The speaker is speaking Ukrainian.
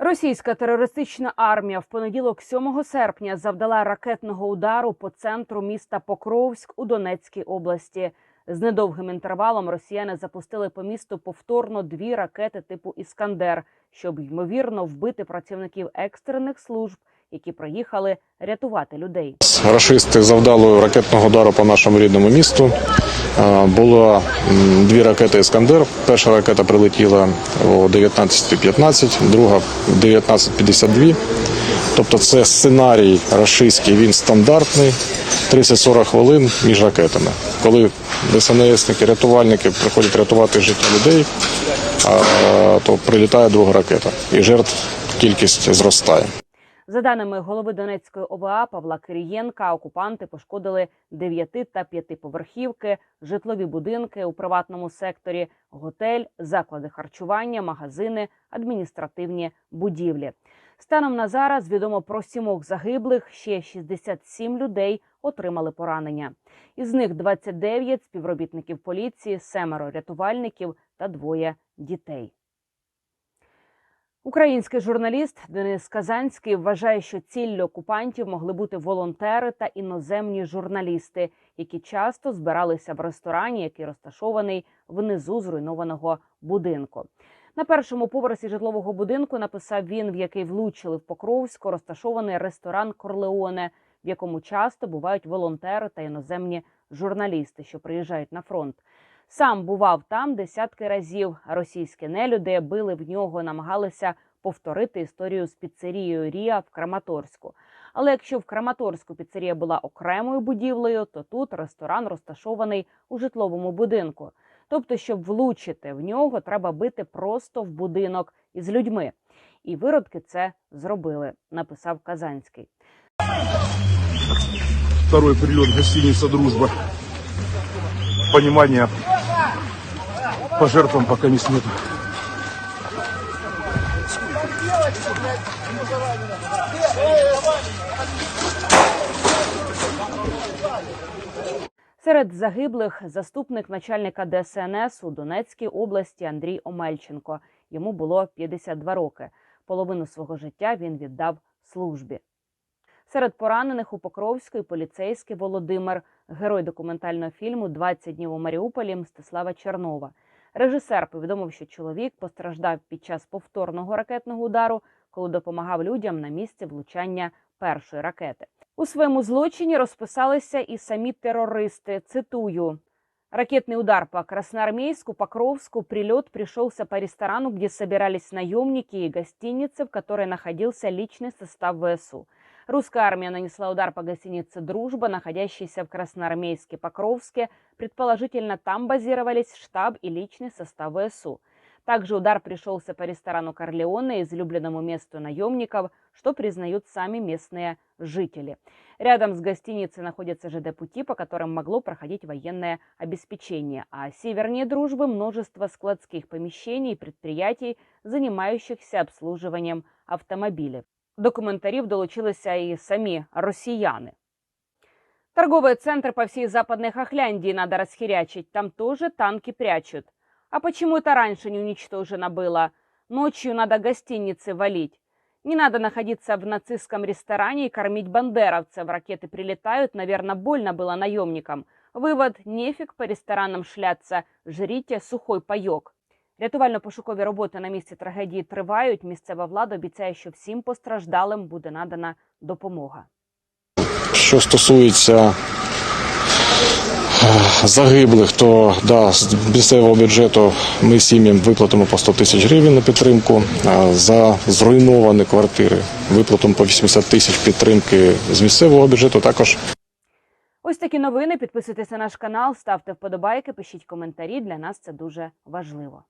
Російська терористична армія в понеділок, 7 серпня, завдала ракетного удару по центру міста Покровськ у Донецькій області. З недовгим інтервалом росіяни запустили по місту повторно дві ракети типу Іскандер, щоб ймовірно вбити працівників екстрених служб, які приїхали рятувати людей. Рашисти завдали ракетного удару по нашому рідному місту. Було дві ракети Іскандер. Перша ракета прилетіла о 19.15, друга в 19.52. Тобто це сценарій рашистський, він стандартний. 30-40 хвилин між ракетами. Коли ДСНСники, рятувальники приходять рятувати життя людей, то прилітає друга ракета. І жертв кількість зростає. За даними голови Донецької ОВА Павла Кирієнка, окупанти пошкодили 9 та 5 поверхівки, житлові будинки у приватному секторі, готель, заклади харчування, магазини, адміністративні будівлі. Станом на зараз відомо про сімох загиблих, ще 67 людей отримали поранення. Із них 29 співробітників поліції, семеро рятувальників та двоє дітей. Український журналіст Денис Казанський вважає, що ціллю окупантів могли бути волонтери та іноземні журналісти, які часто збиралися в ресторані, який розташований внизу зруйнованого будинку. На першому поверсі житлового будинку написав він, в який влучили в Покровську, розташований ресторан Корлеоне, в якому часто бувають волонтери та іноземні журналісти, що приїжджають на фронт. Сам бував там десятки разів. Російські нелюди били в нього, намагалися повторити історію з піцерією Ріа в Краматорську. Але якщо в Краматорську піцерія була окремою будівлею, то тут ресторан розташований у житловому будинку. Тобто, щоб влучити в нього, треба бити просто в будинок із людьми. І виродки це зробили, написав Казанський. Второй прилет гостиница «Дружба». Понимания по жертвам пока не нету. Серед загиблих заступник начальника ДСНС у Донецькій області Андрій Омельченко. Йому було 52 роки. Половину свого життя він віддав службі. Серед поранених у Покровську і поліцейський Володимир, герой документального фільму «20 днів у Маріуполі Мстислава Чернова. Режисер повідомив, що чоловік постраждав під час повторного ракетного удару, коли допомагав людям на місці влучання першої ракети. У своєму злочині розписалися і самі терористи. Цитую. Ракетный удар по Красноармейску, Покровску, прилет пришелся по ресторану, где собирались наемники и гостинице, в которой находился личный состав ВСУ. Русская армия нанесла удар по гостинице «Дружба», находящейся в Красноармейске, Покровске. Предположительно, там базировались штаб и личный состав ВСУ. Также удар пришелся по ресторану Корлеоне, излюбленному месту наемников, что признают сами местные жители. Рядом с гостиницей находятся ЖД-пути, по которым могло проходить военное обеспечение, а севернее дружбы множество складских помещений и предприятий, занимающихся обслуживанием автомобилей. До коментарів долучилися і самі росіяни. Торговые центры по всей Западной Хохляндии надо расхерячить, там тоже танки прячут. А почему это раньше не уничтожено было? Ночью надо гостиницы валить. Не надо находиться в нацистском ресторане и кормить бандеровцев. Ракеты прилетают, наверное, больно было наемникам. Вывод – нефиг по ресторанам шляться, жрите сухой пайок. Рятувально-пошукові роботи на місці трагедії тривають. Місцева влада обіцяє, що всім постраждалим буде надана допомога. Що стосується е, загиблих, то да, з місцевого бюджету ми сім'ям виплатимо по 100 тисяч гривень на підтримку. А За зруйновані квартири виплатимо по 80 тисяч підтримки з місцевого бюджету. Також Ось такі новини. Підписуйтесь на наш канал, ставте вподобайки, пишіть коментарі. Для нас це дуже важливо.